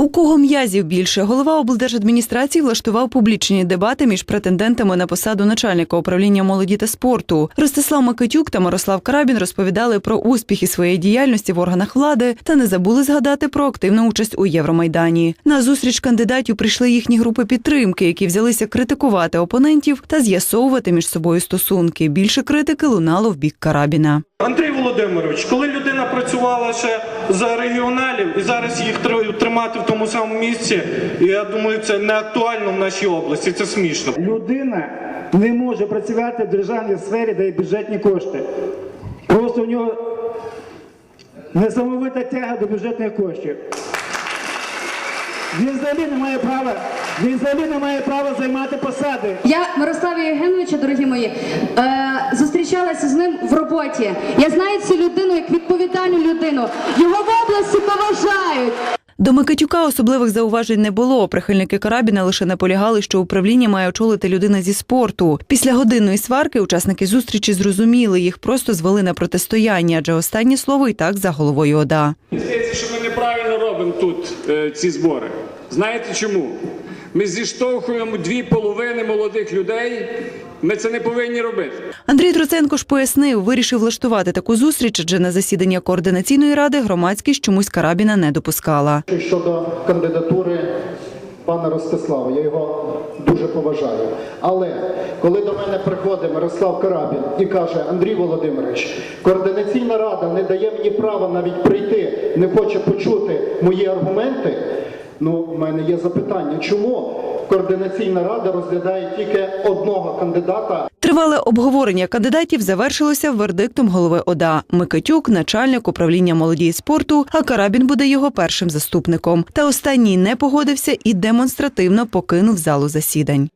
У кого м'язів більше голова облдержадміністрації влаштував публічні дебати між претендентами на посаду начальника управління молоді та спорту. Ростислав Микитюк та Мирослав Карабін розповідали про успіхи своєї діяльності в органах влади та не забули згадати про активну участь у Євромайдані. На зустріч кандидатів прийшли їхні групи підтримки, які взялися критикувати опонентів та з'ясовувати між собою стосунки. Більше критики лунало в бік Карабіна. Андрій Володимирович, коли людина працювала ще за регіоналів і зараз їх тр- тримати в тому самому місці, я думаю, це не актуально в нашій області. Це смішно. Людина не може працювати в державній сфері, де є бюджетні кошти. Просто в нього несамовита тяга до бюджетних коштів. Він взагалі не має права, він взагалі не має права займати посади. Я Мирославі Євгеновича, дорогі мої, е, зустрічалася з ним в роботі. Я знаю цю людину як відповідальну людину. Його в області поважають. До Микитюка особливих зауважень не було. Прихильники Карабіна лише наполягали, що управління має очолити людина зі спорту. Після годинної сварки учасники зустрічі зрозуміли, їх просто звели на протистояння, адже останнє слово і так за головою ОДА. Здається, що ми неправильно робимо тут е, ці збори. Знаєте чому? Ми зіштовхуємо дві половини молодих людей. Ми це не повинні робити. Андрій Троценко ж пояснив, вирішив влаштувати таку зустріч, адже на засідання координаційної ради громадськість чомусь Карабіна не допускала. Щодо кандидатури пана Ростислава, я його дуже поважаю. Але коли до мене приходить Мирослав Карабін і каже, Андрій Володимирович, координаційна рада не дає мені права навіть прийти, не хоче почути мої аргументи. Ну, в мене є запитання, чому координаційна рада розглядає тільки одного кандидата, Тривале обговорення кандидатів завершилося вердиктом голови ОДА. Микитюк – начальник управління молоді і спорту, а Карабін буде його першим заступником. Та останній не погодився і демонстративно покинув залу засідань.